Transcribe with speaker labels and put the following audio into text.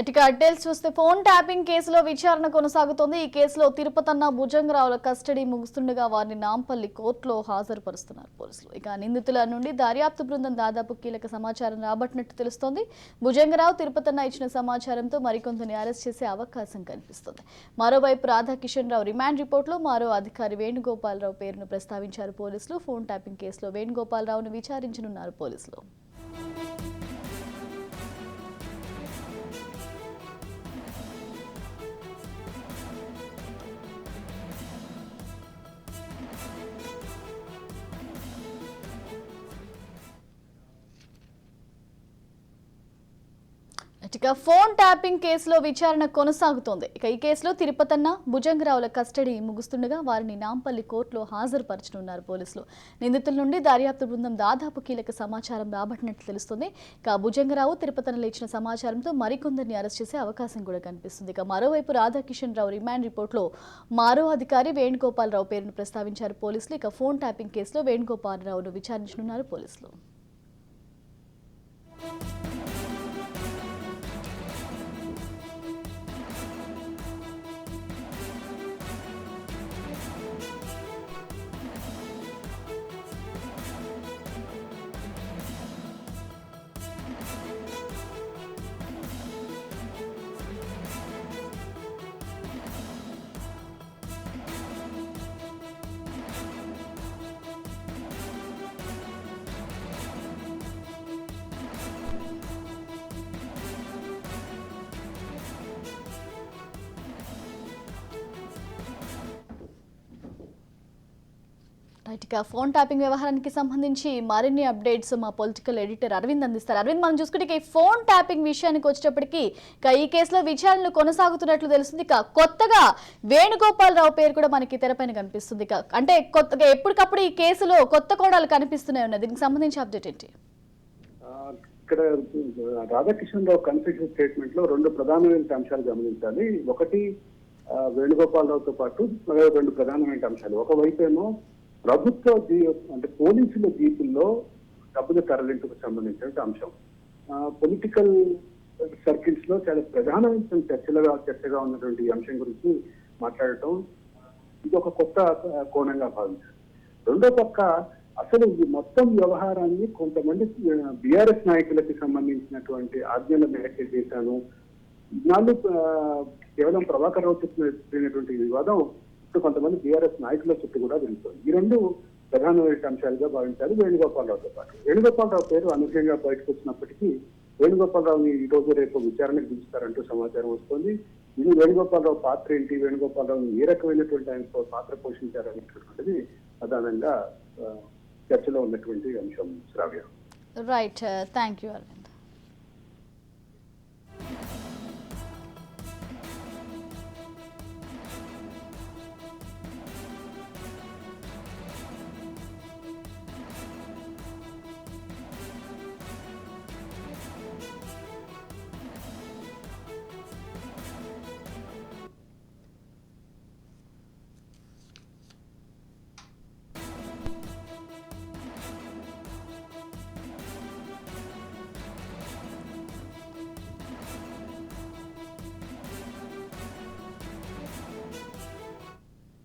Speaker 1: ఇటుక అడ్డేల్స్ చూస్తే phone tapping కేసులో విచారణ కొనసాగుతోంది. ఈ కేసులో తిరుపతన్న భుజంగరావుల కస్టడీ ముగుస్తుండగా వారిని నాంపల్లి కోర్టులో హాజరుపరుస్తున్నారు పోలీసులు. ఇక నిందితుల నుండి దర్యాప్తు బృందం దాదాపు కీలక సమాచారం రాబట్టినట్టు తెలుస్తోంది. భుజంగరావు తిరుపతన్న ఇచ్చిన సమాచారంతో మరికొందరిని అరెస్ట్ చేసే అవకాశం కనిపిస్తుంది. మరోవైపు రాధాకిషన్ రావు రిమాండ్ రిపోర్టులో మరో అధికారి వేణుగోపాలరావు పేరును ప్రస్తావించారు పోలీసులు. ఫోన్ ట్యాపింగ్ కేసులో వేణుగోపాలరావును విచారించనున్నారు పోలీసులు. ఇక ఫోన్ ట్యాపింగ్ కేసులో విచారణ కొనసాగుతోంది. ఇక ఈ కేసులో తిరుపతన్న భుజంగరావుల కస్టడీ ముగుస్తుండగా వారిని నాంపల్లి కోర్టులో హాజరుపరచనున్నారు పోలీసులు. నిందితుల నుండి దర్యాప్తు బృందం దాదాపు కీలక సమాచారం రాబట్టినట్లు తెలుస్తుంది. ఇక భుజంగరావు తిరుపతనలో ఇచ్చిన సమాచారంతో మరికొందరిని అరెస్ట్ చేసే అవకాశం కూడా కనిపిస్తుంది. ఇక మరోవైపు రాధాకిషన్ రావు రిమాండ్ రిపోర్టులో మరో అధికారి వేణుగోపాలరావు పేరును ప్రస్తావించారు పోలీసులు. ఇక ఫోన్ ట్యాపింగ్ కేసులో వేణుగోపాలరావును విచారించనున్నారు పోలీసులు. ఇక ఫోన్ ట్యాపింగ్ వ్యవహారానికి సంబంధించి మరిన్ని అప్డేట్స్ మా పొలిటికల్ ఎడిటర్ అరవింద్ అందిస్తారు. అరవింద్ మనం చూసుకుంటే ఈ ఫోన్ ట్యాపింగ్ విషయానికి వచ్చేటప్పటికి ఇక ఈ కేసులో విచారణలు కొనసాగుతున్నట్లు తెలుస్తుంది. ఇక కొత్తగా వేణుగోపాలరావు పేరు కూడా మనకి తెరపైన కనిపిస్తుంది. ఇక అంటే కొత్తగా ఎప్పటికప్పుడు ఈ కేసులో కొత్త కోణాలు కనిపిస్తున్నాయి ఉన్నాయి దీనికి సంబంధించి అప్డేట్ ఏంటి?
Speaker 2: ఇక్కడ రాధాకిషన్ రావు కన్ఫ్యూషన్ స్టేట్మెంట్లో రెండు ప్రధానమైన అంశాలు గమనించాలి. ఒకటి వేణుగోపాలరావుతో పాటు రెండు ప్రధానమైన అంశాలు. ఒకవైపు ఏమో ప్రభుత్వ అంటే పోలీసుల జీపుల్లో డబ్బుల తరలింపుకు సంబంధించిన అంశం. పొలిటికల్ సర్కిల్స్లో చాలా ప్రధానమైన చర్చలుగా చర్చగా ఉన్నటువంటి అంశం గురించి మాట్లాడటం ఇది ఒక కొత్త కోణంగా భావించారు. రెండో పక్క అసలు ఈ మొత్తం వ్యవహారాన్ని కొంతమంది బీఆర్ఎస్ నాయకులకి సంబంధించినటువంటి ఆజ్ఞల మేరకే చేశాను. ఇన్నాళ్ళు కేవలం ప్రభాకర్ రావు చెప్పినటువంటి వివాదం ఇప్పుడు కొంతమంది బీఆర్ఎస్ నాయకుల చుట్టూ కూడా తిరుగుతుంది. ఈ రెండు ప్రధానమైన అంశాలుగా భావించారు వేణుగోపాలరావుతో పాటు. వేణుగోపాలరావు పేరు అనూహ్యంగా బయటకు వచ్చినప్పటికీ వేణుగోపాలరావుని ఈ రోజు రేపు విచారణకు పిలుస్తారంటూ సమాచారం వస్తుంది. ఇది వేణుగోపాలరావు పాత్ర ఏంటి? వేణుగోపాలరావు ఏ రకమైనటువంటి ఆయన పాత్ర పోషించారనేటటువంటిది ప్రధానంగా చర్చలో ఉన్నటువంటి అంశం Shravya.
Speaker 1: Right thank you Aravind